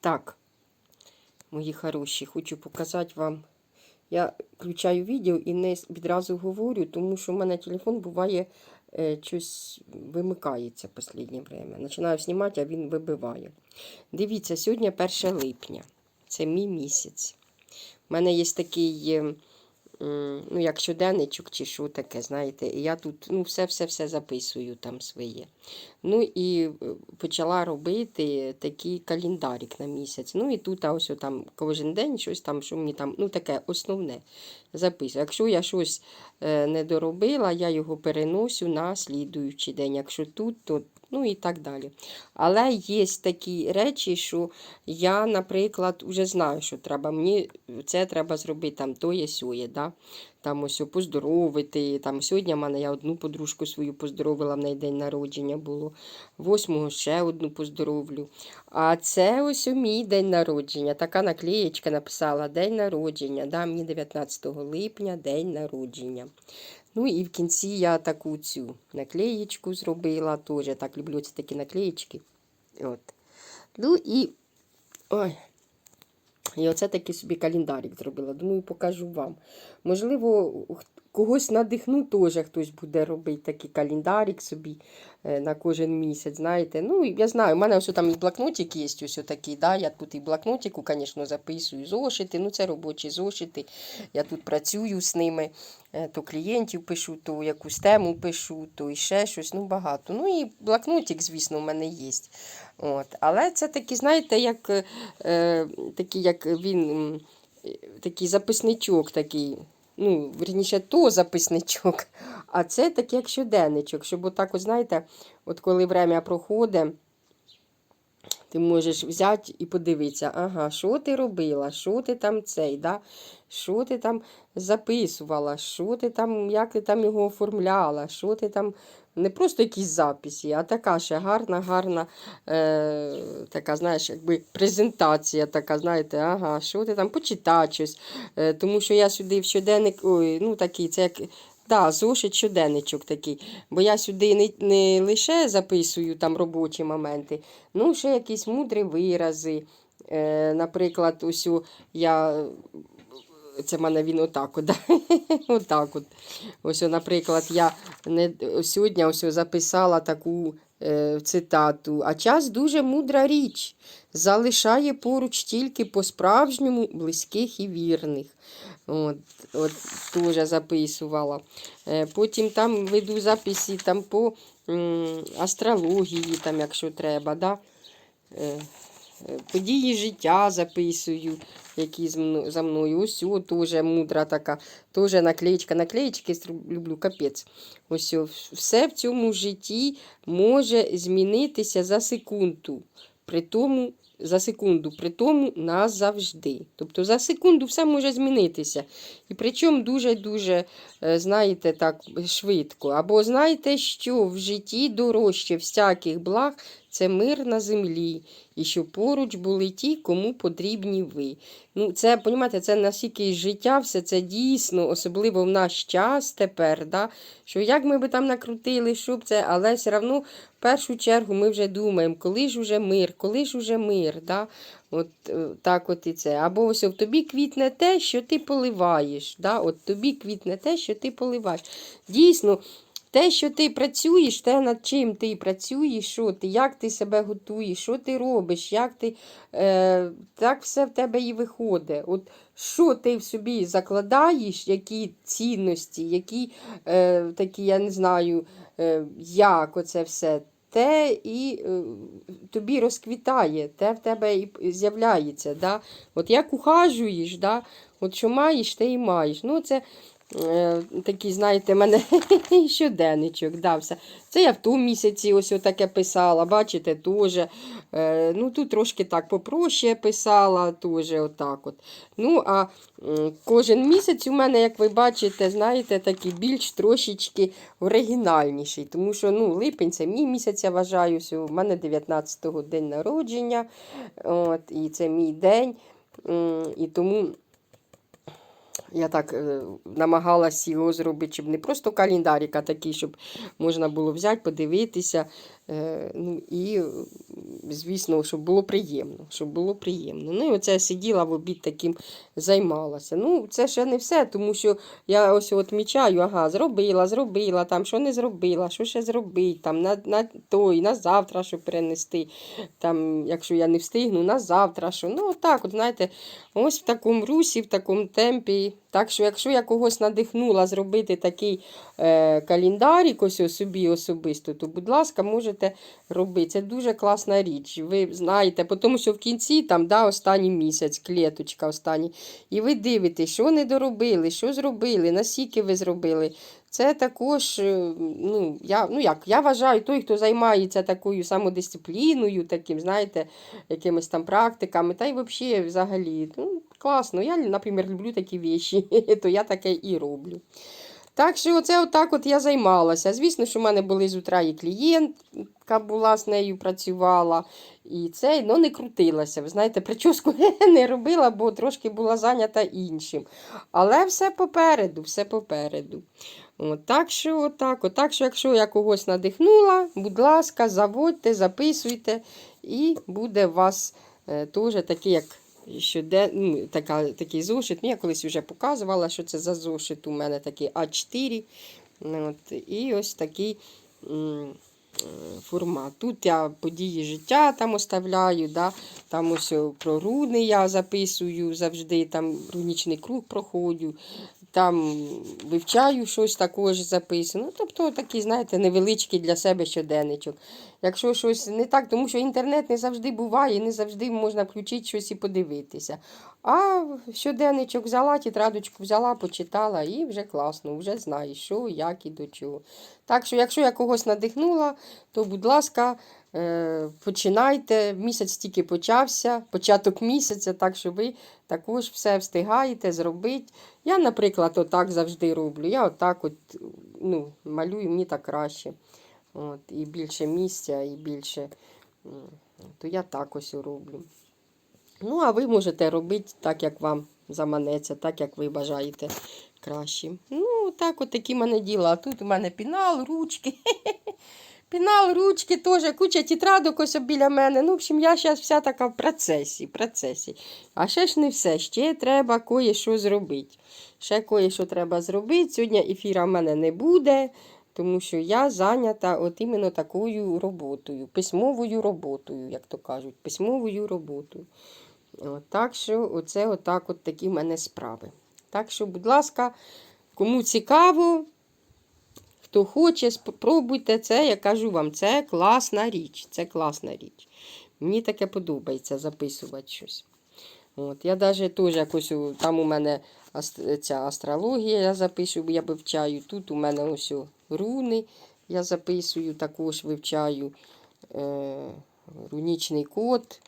Так, мої хороші, хочу показати вам. Я включаю відео і не відразу говорю, тому що в мене телефон буває е, щось вимикається в останнє время. Починаю знімати, а він вибиває. Дивіться, сьогодні 1 липня. Це мій місяць. У мене є такий, е, ну, як щоденничок чи що таке, знаєте, і я тут ну, все-все-все записую там своє. Ну і е, почала робити такий календарик на місяць. Ну і тут а ось там кожен день щось там, що мені там, ну таке основне записую. Якщо я щось е, не доробила, я його переносю на слідуючий день. Якщо тут, то ну і так далі. Але є такі речі, що я, наприклад, вже знаю, що треба. Мені це треба зробити там то є сює. да? Там ось поздоровити. Там Сьогодні в мене я одну подружку свою поздоровила, в неї день народження було. Восьмого ще одну поздоровлю. А це ось мій день народження. Така наклеєчка написала День народження. Да? Мені 19 липня день народження. Ну і в кінці я таку цю наклеєчку зробила. Теж так люблю ці такі наклеєчки. От. Ну і. Ой. І оце такий собі календарик зробила. Думаю, покажу вам. Можливо, когось надихну, теж хтось буде робити такий календарик собі е, на кожен місяць. Знаєте. Ну, я знаю, у мене ось там і блокнотик є, ось такий. Да? Я тут і блокнотику, звісно, записую зошити. Ну, це робочі зошити. Я тут працюю з ними. Е, То клієнтів пишу, то якусь тему пишу, то і ще щось, ну багато. Ну і блокнотик, звісно, у мене є. От. Але це такі, знаєте, як, е, е, такий, як він, е, такий записничок такий. Ну, верніше, то записничок, а це такий як щоденничок, щоб отак, от, знаєте, от коли время проходить, ти можеш взяти і подивитися, ага, що ти робила, що ти там цей, да? що ти там записувала, що ти там, як ти там його оформляла, що ти там. Не просто якісь записи, а така ще гарна, гарна, е, така, знаєш, якби презентація, така, знаєте, ага, що ти там почитай щось. Е, тому що я сюди в щоденник, ой, ну такий, це як. Да, зошит щоденничок такий. Бо я сюди не, не лише записую там робочі моменти, ну ще якісь мудрі вирази. Е, наприклад, ось я. Це в мене він отак. От, отак от. Ось, наприклад, я не, сьогодні ось записала таку е, цитату. А час дуже мудра річ. Залишає поруч тільки по-справжньому близьких і вірних. От, от теж записувала. Е, Потім там веду записи там, по м, астрології, там, якщо треба. Да? Е, Події життя записую, які за мною. Ось о, теж мудра така, теж наклеєчка. Наклеєчки люблю, капець. Ось о, все в цьому житті може змінитися за секунду. При тому, за секунду, при тому назавжди. Тобто за секунду все може змінитися. І причому дуже-дуже, е, знаєте, так швидко. Або знаєте, що в житті дорожче всяких благ це мир на землі, і що поруч були ті, кому потрібні ви. Ну, це, понімаєте, це настільки життя, все це дійсно, особливо в наш час тепер, да? що як ми би там накрутили, щоб це, але все одно в першу чергу ми вже думаємо, коли ж уже мир, коли ж уже мир. Да? От е, так от і це. Або ось в тобі квітне те, що ти поливаєш. Да? От тобі квітне те, що ти поливаєш. Дійсно, те, що ти працюєш, те, над чим ти працюєш, що ти, як ти себе готуєш, що ти робиш, як ти, е, так все в тебе і виходить. От що ти в собі закладаєш, які цінності, які е, такі, я не знаю, е, як оце все. Те і е, тобі розквітає, те в тебе і з'являється. Да? От як ухажуєш, да? от що маєш, те і маєш. Ну, це такий, знаєте, мене щоденничок дався. Це я в тому місяці ось таке писала, бачите, теж. Е, ну, тут трошки так попроще писала, теж отак от. Ну, а кожен місяць у мене, як ви бачите, знаєте, такий більш трошечки оригінальніший. Тому що ну, липень це мій місяць, я вважаю, у мене 19-го день народження. От, і це мій день. І тому я так е, намагалась його зробити, щоб не просто календарик, такий, щоб можна було взяти, подивитися. Е, ну, і, е, звісно, щоб було приємно. Щоб було приємно. Ну і оце сиділа в обід таким займалася. Ну, це ще не все, тому що я ось от мічаю, ага, зробила, зробила, там, що не зробила, що ще зробити, там, на, на той, на завтра, що перенести, там, якщо я не встигну, на завтра, що. Ну, отак, от, знаєте, ось в такому русі, в такому темпі. Так що, якщо я когось надихнула зробити такий е, календарик ось собі особисто, то, будь ласка, можете робити. Це дуже класна річ. Ви знаєте, тому що в кінці там да, останній місяць, клеточка останній, і ви дивитесь, що не доробили, що зробили, наскільки ви зробили. Це також, е, ну, я, ну як, я вважаю, той, хто займається такою самодисципліною, таким, знаєте, якимись там практиками, та й взагалі, взагалі, ну, класно. Я, наприклад, люблю такі віші, то я таке і роблю. Так що оце отак от я займалася. Звісно, що в мене були з утра і клієнтка була з нею працювала. І це ну, не крутилася. Ви знаєте, прическу не робила, бо трошки була зайнята іншим. Але все попереду, все попереду. От, так що, отак, от, так що, якщо я когось надихнула, будь ласка, заводьте, записуйте, і буде у вас е, теж такий, як щоден, ну, така, такий зошит. Ну, я колись вже показувала, що це за зошит. У мене такий А4. Ну, От, і ось такий е, формат. Тут я події життя там оставляю, да? там ось про руни я записую завжди, там рунічний круг проходжу. Там вивчаю щось також записано. Ну, тобто такий, знаєте, невеличкий для себе щоденничок. Якщо щось не так, тому що інтернет не завжди буває, не завжди можна включити щось і подивитися. А щоденничок взяла, тетрадочку взяла, почитала і вже класно, вже знаєш, що, як і до чого. Так що, якщо я когось надихнула, то, будь ласка, е, починайте. Місяць тільки почався, початок місяця, так що ви також все встигаєте зробити. Я, наприклад, отак завжди роблю. Я отак от, ну, малюю, мені так краще. От, і більше місця, і більше. То я так ось роблю. Ну, а ви можете робити так, як вам заманеться, так, як ви бажаєте краще. Ну, так от такі мене діла. А тут у мене пінал, ручки. Пінал, ручки теж, куча тетрадок ось біля мене. Ну, в общем, я зараз вся така в процесі. процесі. А ще ж не все. Ще треба кое-що зробити. Ще кое-що треба зробити. Сьогодні ефіра в мене не буде, тому що я зайнята от іменно такою роботою, письмовою роботою, як то кажуть, письмовою роботою. От, так що оце отак от такі в мене справи. Так що, будь ласка, кому цікаво, хто хоче, спробуйте це, я кажу вам, це класна річ. Це класна річ. Мені таке подобається записувати щось. От, я навіть теж якось там у мене ця астрологія я записую, я вивчаю. Тут у мене ось руни я записую, також вивчаю е, рунічний код.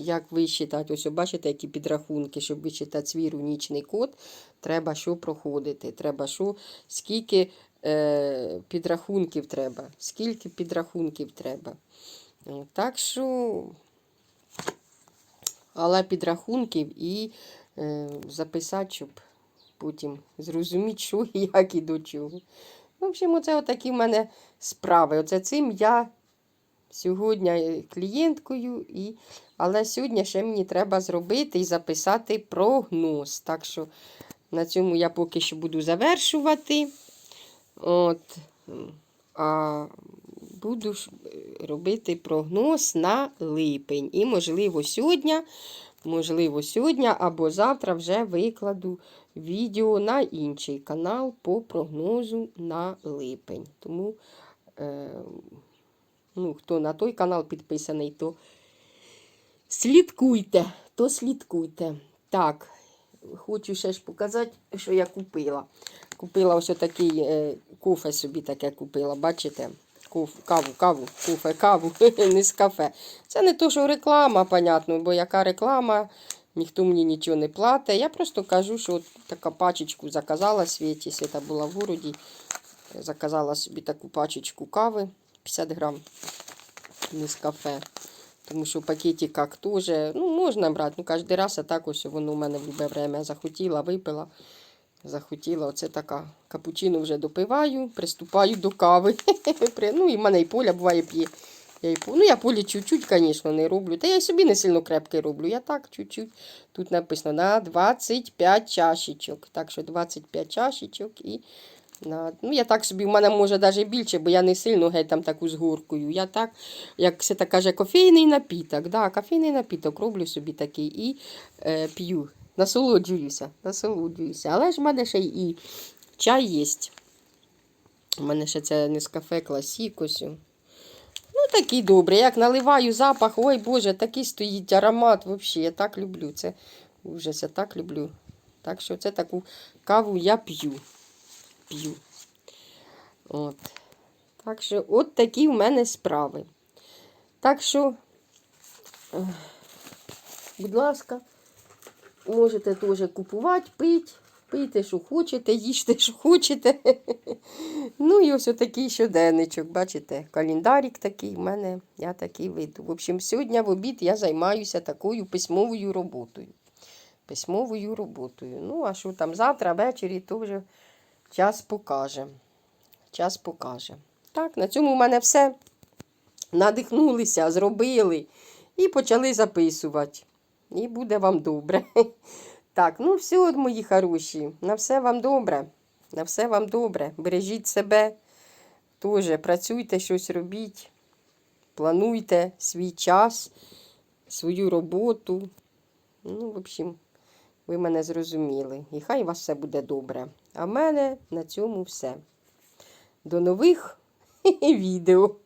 Як вичитати, ось бачите, які підрахунки, щоб вичитати свій рунічний код, треба що проходити. Треба що, скільки е, підрахунків треба, скільки підрахунків треба. Так що, але підрахунків і е, записати, щоб потім зрозуміти, що і як і до чого. В общем, оце отакі в мене справи. Оце цим я сьогодні е, клієнткою, і... але сьогодні ще мені треба зробити і записати прогноз. Так що на цьому я поки що буду завершувати. От, а буду е, робити прогноз на липень. І, можливо, сьогодні, можливо, сьогодні або завтра вже викладу відео на інший канал по прогнозу на липень. Тому, е, ну, хто на той канал підписаний, то слідкуйте, то слідкуйте. Так, хочу ще ж показати, що я купила. Купила ось такий е, кофе собі таке купила, бачите? Каву, каву, кофе, каву, не з кафе. Це не то, що реклама, понятно, бо яка реклама, ніхто мені нічого не платить. Я просто кажу, що от така пачечку заказала світі, світа була в городі. Заказала собі таку пачечку кави 50 грам не з кафе. Тому що в пакеті пакетиках теж, ну, можна брати, ну, кожен раз, а так ось воно у мене в любе время захотіла, випила. Захотіла, оце така капучино вже допиваю, приступаю до кави. Ну і в мене і поля буває п'є. Я, і, по- ну, я полі чуть-чуть, звісно, не роблю. Та я й собі не сильно крепкий роблю. Я так чуть-чуть. Тут написано на 25 чашечок. Так що 25 чашечок і на... Ну, я так собі, в мене може навіть більше, бо я не сильно геть там таку з горкою. Я так, як все так каже, кофейний напіток. Да, кофейний напіток роблю собі такий і е, п'ю. Насолоджуюся, насолоджуюся. Але ж в мене ще і чай є. У мене ще це не з кафе класік. Ну, такий добрий. Як наливаю запах, ой Боже, такий стоїть аромат. Взагалі, я так люблю. Це ужас, я так люблю. Так що це таку каву я п'ю. П'ю. От. Так що, от такі в мене справи. Так що, будь ласка, можете теж купувати, пити. Пийте, що хочете, їжте, що хочете. Ну і ось отакий щоденничок, бачите, календарик такий в мене, я такий веду. В общем, сьогодні в обід я займаюся такою письмовою роботою. Письмовою роботою. Ну, а що там завтра, ввечері, то вже час покаже. Час покаже. Так, на цьому в мене все. Надихнулися, зробили і почали записувати. І буде вам добре. Так, ну все, мої хороші. На все вам добре. На все вам добре. Бережіть себе. Тоже працюйте, щось робіть. Плануйте свій час, свою роботу. Ну, в общем, ви мене зрозуміли. І хай у вас все буде добре. А в мене на цьому все. До нових відео.